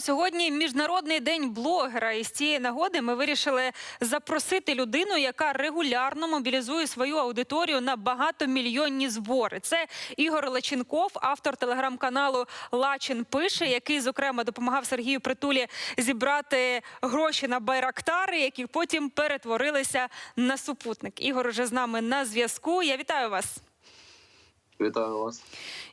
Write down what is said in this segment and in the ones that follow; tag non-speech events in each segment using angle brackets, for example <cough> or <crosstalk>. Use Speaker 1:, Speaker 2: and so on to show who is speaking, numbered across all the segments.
Speaker 1: Сьогодні міжнародний день блогера, і з цієї нагоди ми вирішили запросити людину, яка регулярно мобілізує свою аудиторію на багатомільйонні збори. Це Ігор Лаченков, автор телеграм-каналу Лачин пише, який зокрема допомагав Сергію Притулі зібрати гроші на байрактари, які потім перетворилися на супутник. Ігор уже з нами на зв'язку. Я вітаю вас.
Speaker 2: Вітаю вас.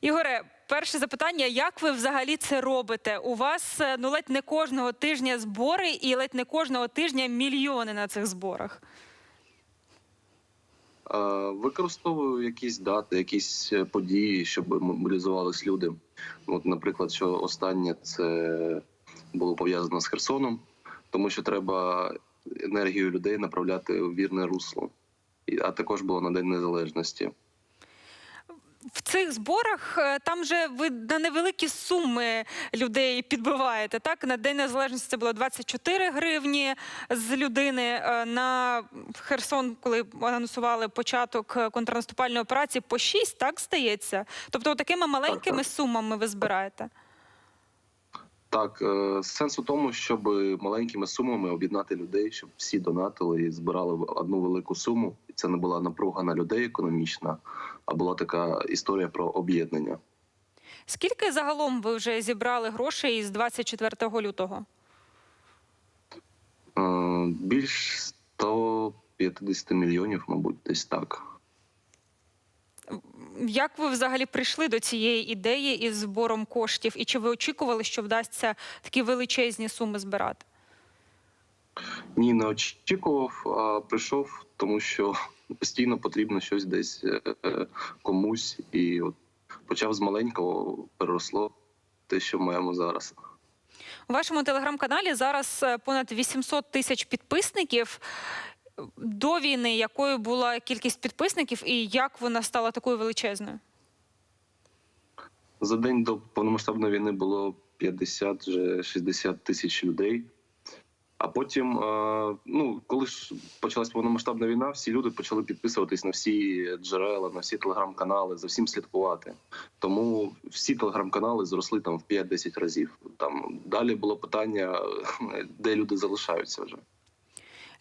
Speaker 1: Ігоре, перше запитання: як ви взагалі це робите? У вас е, ну ледь не кожного тижня збори, і ледь не кожного тижня мільйони на цих зборах.
Speaker 2: Е, Використовую якісь дати, якісь е, події, щоб мобілізувались люди. От, наприклад, що останнє це було пов'язано з Херсоном, тому що треба енергію людей направляти у вірне русло. А також було на День Незалежності.
Speaker 1: В цих зборах е, там же ви на невеликі суми людей підбиваєте. Так на день незалежності це було 24 гривні з людини. е, На Херсон, коли анонсували початок е, контрнаступальної операції, по 6, так стається. Тобто, такими маленькими сумами ви збираєте.
Speaker 2: Так, е, сенс у тому, щоб маленькими сумами об'єднати людей, щоб всі донатили і збирали одну велику суму. І це не була напруга на людей економічна, а була така історія про об'єднання.
Speaker 1: Скільки загалом ви вже зібрали грошей з 24 лютого?
Speaker 2: Е, Більш 150 мільйонів, мабуть, десь так.
Speaker 1: Як ви взагалі прийшли до цієї ідеї із збором коштів? І чи ви очікували, що вдасться такі величезні суми збирати?
Speaker 2: Ні, не очікував, а прийшов, тому що постійно потрібно щось десь е, е, комусь, і от почав з маленького, переросло те, що маємо зараз.
Speaker 1: У вашому телеграм-каналі зараз е, понад 800 тисяч підписників. До війни якою була кількість підписників і як вона стала такою величезною?
Speaker 2: За день до повномасштабної війни було 50 вже 60 тисяч людей. А потім, ну коли ж почалась повномасштабна війна, всі люди почали підписуватись на всі джерела, на всі телеграм-канали, за всім слідкувати. Тому всі телеграм-канали зросли там в 5-10 разів. Там далі було питання, <laughs> де люди залишаються вже.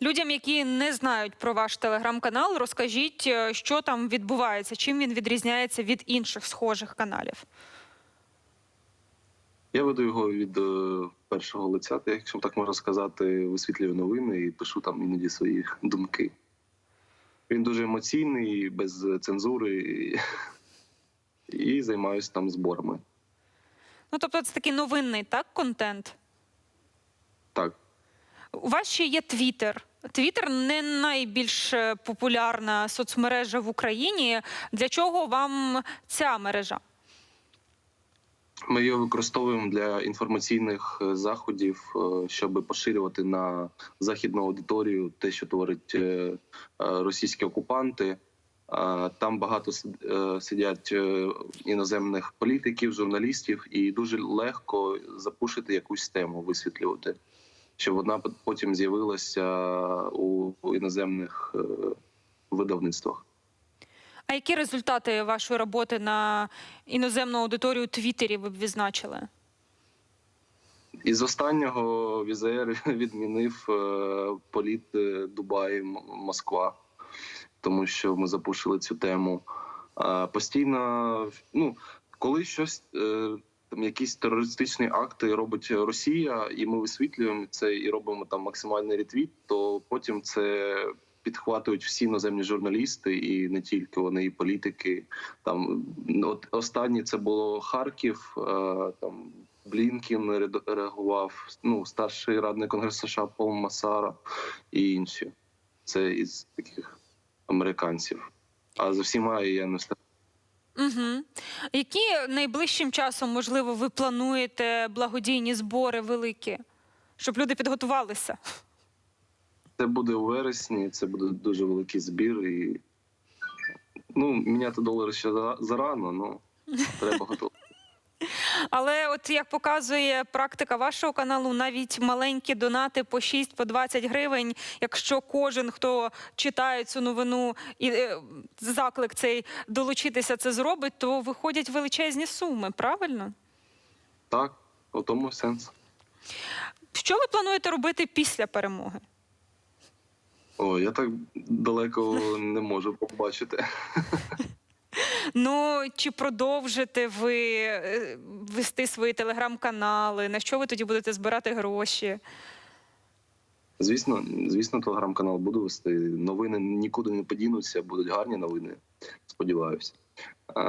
Speaker 1: Людям, які не знають про ваш телеграм-канал, розкажіть, е, що там відбувається, чим він відрізняється від інших схожих каналів.
Speaker 2: Я веду його від е, першого лиця, якщо так можна сказати, висвітлюю новини і пишу там іноді свої <laughs> думки. Він дуже емоційний, без цензури, і, <laughs> і займаюся там зборами.
Speaker 1: Ну тобто, це такий новинний так контент.
Speaker 2: Так,
Speaker 1: У вас ще є Твіттер. Твіттер не найбільш е, популярна соцмережа в Україні. Для чого вам ця мережа?
Speaker 2: ми його використовуємо для інформаційних е, заходів, е, щоб поширювати на західну аудиторію те, що творять е, російські окупанти. Там багато сид- сидять іноземних політиків, журналістів, і дуже легко запушити якусь тему, висвітлювати, щоб вона потім з'явилася у у іноземних е, видавництвах.
Speaker 1: А які результати вашої роботи на іноземну аудиторію у Твіттері ви б відзначили?
Speaker 2: Із останнього Візер <laughs> відмінив е, політ е, Дубай Москва, тому що ми запушили цю тему. Постійно, ну коли щось е, там якісь терористичні акти робить Росія, і ми висвітлюємо це і робимо там максимальний ретвіт, то потім це підхватують всі іноземні журналісти, і не тільки вони, і політики. Там от останнє це було Харків. е, Там Блінкін реагував. Ну, старший радник Конгресу США Пол Масара і інші. Це із таких американців. А за всіма я не встиг.
Speaker 1: Угу. Які найближчим часом, можливо, ви плануєте благодійні збори великі, щоб люди підготувалися?
Speaker 2: Це буде у вересні, це буде дуже великий збір. І ну, міняти долари ще зарано, але треба готувати.
Speaker 1: Але от як показує практика вашого каналу, навіть маленькі донати по 6 по 20 гривень. Якщо кожен, хто читає цю новину і е, заклик цей долучитися це зробить, то виходять величезні суми, правильно?
Speaker 2: Так, у тому сенс.
Speaker 1: Що ви плануєте робити після перемоги?
Speaker 2: О, я так далеко не можу побачити. <laughs>
Speaker 1: Ну чи продовжите ви е, вести свої телеграм-канали? На що ви тоді будете збирати гроші?
Speaker 2: Звісно, звісно, телеграм-канал буду вести. Новини нікуди не подінуться, будуть гарні новини. Сподіваюся. А,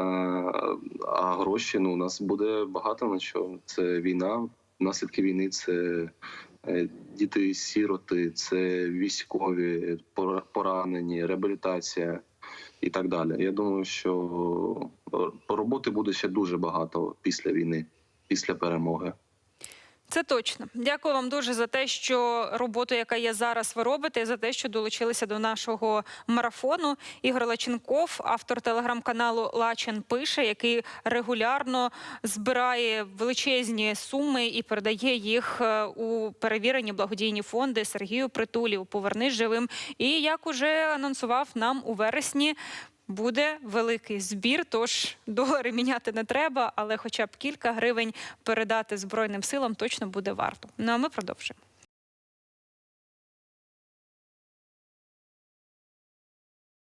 Speaker 2: а гроші ну, у нас буде багато на що. Це війна. Наслідки війни це е, діти-сіроти, це військові, поранені, реабілітація і так далі. Я думаю, що роботи буде ще дуже багато після війни, після перемоги.
Speaker 1: Це точно. Дякую вам дуже за те, що роботу, яка є зараз, ви робите, і за те, що долучилися до нашого марафону. Ігор Лаченков, автор телеграм-каналу Лачен пише, який регулярно збирає величезні суми і передає їх е, у перевірені благодійні фонди Сергію Притулі у Повернись живим. І як уже анонсував нам у вересні. Буде великий збір, тож долари міняти не треба, але хоча б кілька гривень передати Збройним силам точно буде варто. Ну а ми продовжуємо.